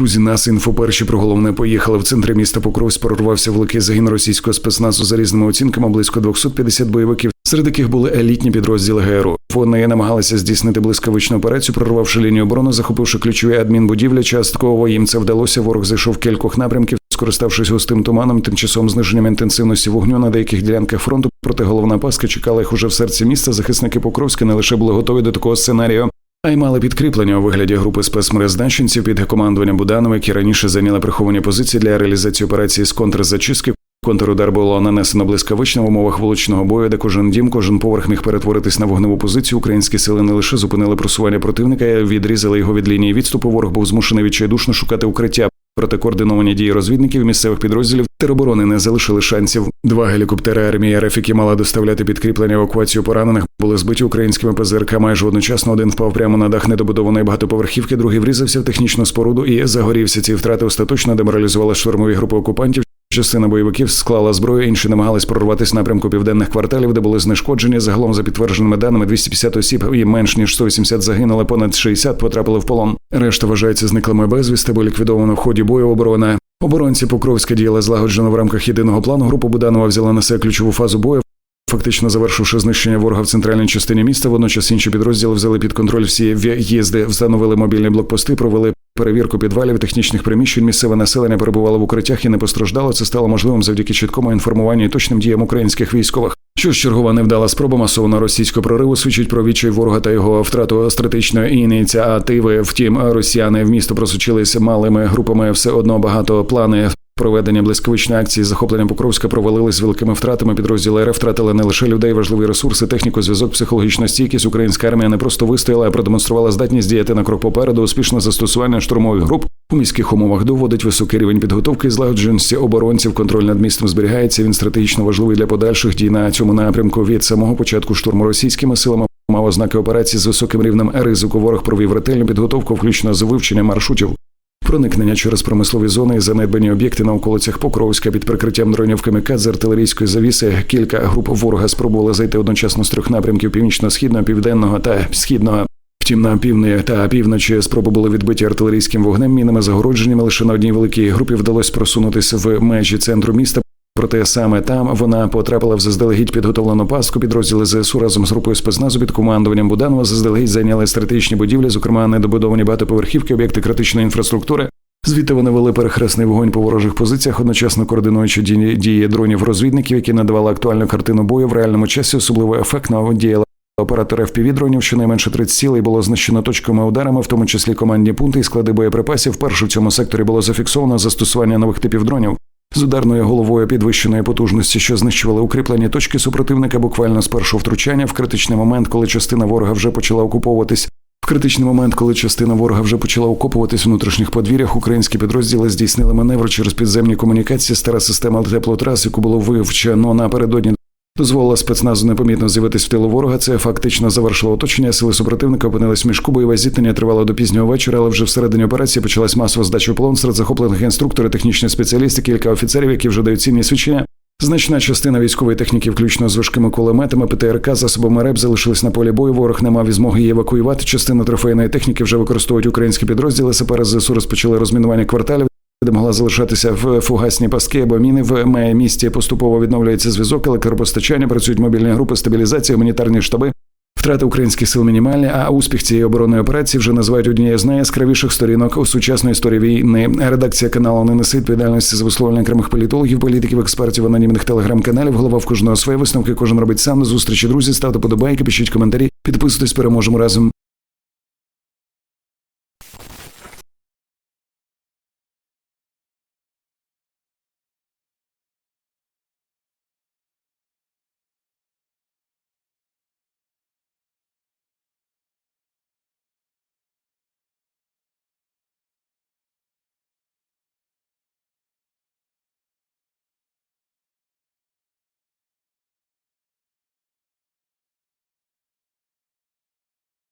Друзі, нас інфо перші про головне поїхали в центрі міста Покровськ. Прорвався великий загін російського спецназу за різними оцінками близько 250 бойовиків, серед яких були елітні підрозділи ГРУ. Вони намагалися здійснити блискавичну операцію, прорвавши лінію оборони, захопивши ключові адмінбудівлі. Частково їм це вдалося. Ворог зайшов кількох напрямків, скориставшись густим туманом, тимчасовим зниженням інтенсивності вогню на деяких ділянках фронту. Проте головна паска чекала їх уже в серці міста. Захисники Покровська не лише були готові до такого сценарію. А й мали підкріплення у вигляді групи спецмерезданщинців під командуванням Буданова, які раніше зайняли приховані позиції для реалізації операції з контрзачистки. Контрудар було нанесено блискавично в умовах вуличного бою, де кожен дім, кожен поверх міг перетворитись на вогневу позицію. Українські сили не лише зупинили просування противника, відрізали його від лінії відступу. Ворог був змушений відчайдушно шукати укриття. Проте координовані дії розвідників місцевих підрозділів тероборони не залишили шансів. Два гелікоптери армії РФ, які мала доставляти підкріплення евакуацію поранених, були збиті українськими ПЗРК. Майже одночасно один впав прямо на дах недобудованої багатоповерхівки, другий врізався в технічну споруду і загорівся. Ці втрати остаточно деморалізували штурмові групи окупантів. Частина бойовиків склала зброю, інші намагались прорватися напрямку південних кварталів, де були знешкоджені. Загалом, за підтвердженими даними, 250 осіб і менш ніж 180 загинули, понад 60 потрапили в полон. Решта вважається зниклими безвісти, бо ліквідовано в ході бою оборони. Оборонці Покровська діяли злагоджено в рамках єдиного плану. Група Буданова взяла на себе ключову фазу бою. Фактично завершивши знищення ворога в центральній частині міста, водночас інші підрозділи взяли під контроль всі в'їзди, встановили мобільні блокпости, провели перевірку підвалів, технічних приміщень. Місцеве населення перебувало в укриттях і не постраждало. Це стало можливим завдяки чіткому інформуванню і точним діям українських військових. Що ж чергова невдала спроба масового російського прориву свідчить про відчай ворога та його втрату стратегічної ініціативи. Втім, росіяни в місто просочилися малими групами. Все одно багато плани Проведення блискавичної акції з захопленням Покровська провалились з великими втратами. Підрозділи РФ втратили не лише людей, важливі ресурси, техніку, зв'язок, психологічну стійкість. Українська армія не просто вистояла, а продемонструвала здатність діяти на крок попереду. Успішне застосування штурмових груп у міських умовах доводить високий рівень підготовки і злагодженості оборонців. Контроль над містом зберігається. Він стратегічно важливий для подальших дій на цьому напрямку. Від самого початку штурму російськими силами мав ознаки операції з високим рівнем ризику. Ворог провів ретельну підготовку, включно з вивченням маршрутів. Проникнення через промислові зони і занедбані об'єкти на околицях Покровська під прикриттям дронів камікад з артилерійської завіси. Кілька груп ворога спробували зайти одночасно з трьох напрямків північно-східного, південного та східного. Втім, на півдні та півночі спроби були відбиті артилерійським вогнем, мінами загородженнями. Лише на одній великій групі вдалося просунутися в межі центру міста. Проте саме там вона потрапила в заздалегідь підготовлену пастку. Підрозділи ЗСУ разом з групою спецназу під командуванням Буданова заздалегідь зайняли стратегічні будівлі, зокрема недобудовані багатоповерхівки, об'єкти критичної інфраструктури. Звідти вони вели перехресний вогонь по ворожих позиціях, одночасно координуючи дії дронів розвідників, які надавали актуальну картину бою в реальному часі, особливо ефектно діяли. Оператори FPV-дронів щонайменше 30 цілей було знищено точковими ударами, в тому числі командні пункти і склади боєприпасів. Вперше в цьому секторі було зафіксовано застосування нових типів дронів з ударною головою підвищеної потужності, що знищували укріплені точки супротивника буквально з першого втручання в критичний момент, коли частина ворога вже почала окуповуватись. В критичний момент, коли частина ворога вже почала окопуватись в внутрішніх подвір'ях, українські підрозділи здійснили маневр через підземні комунікації. Стара система теплотрас, яку було вивчено напередодні. Дозволила спецназу непомітно з'явитись в тилу ворога. Це фактично завершило оточення. Сили супротивника опинились в мішку. Бойове зіткнення тривало до пізнього вечора, але вже всередині операції почалась масова здача полон серед захоплених інструктори, технічні спеціалісти, кілька офіцерів, які вже дають цінні свідчення. Значна частина військової техніки, включно з важкими кулеметами, ПТРК, засобами РЕП, залишились на полі бою. Ворог не мав і змоги її евакуювати. Частину трофейної техніки вже використовують українські підрозділи. Сапери ЗСУ розпочали розмінування кварталів де могла залишатися в фугасні паски або міни в має місті. Поступово відновлюється зв'язок, електропостачання, працюють мобільні групи стабілізації, гуманітарні штаби. Втрати українських сил мінімальні, а успіх цієї оборонної операції вже називають однією з найяскравіших сторінок у сучасної історії війни. Редакція каналу не несе відповідальності за висловлення окремих політологів, політиків, експертів, анонімних телеграм-каналів. Голова в кожного свої висновки. Кожен робить сам на зустрічі. Друзі, ставте подобайки, пишіть коментарі, підписуйтесь, переможемо разом.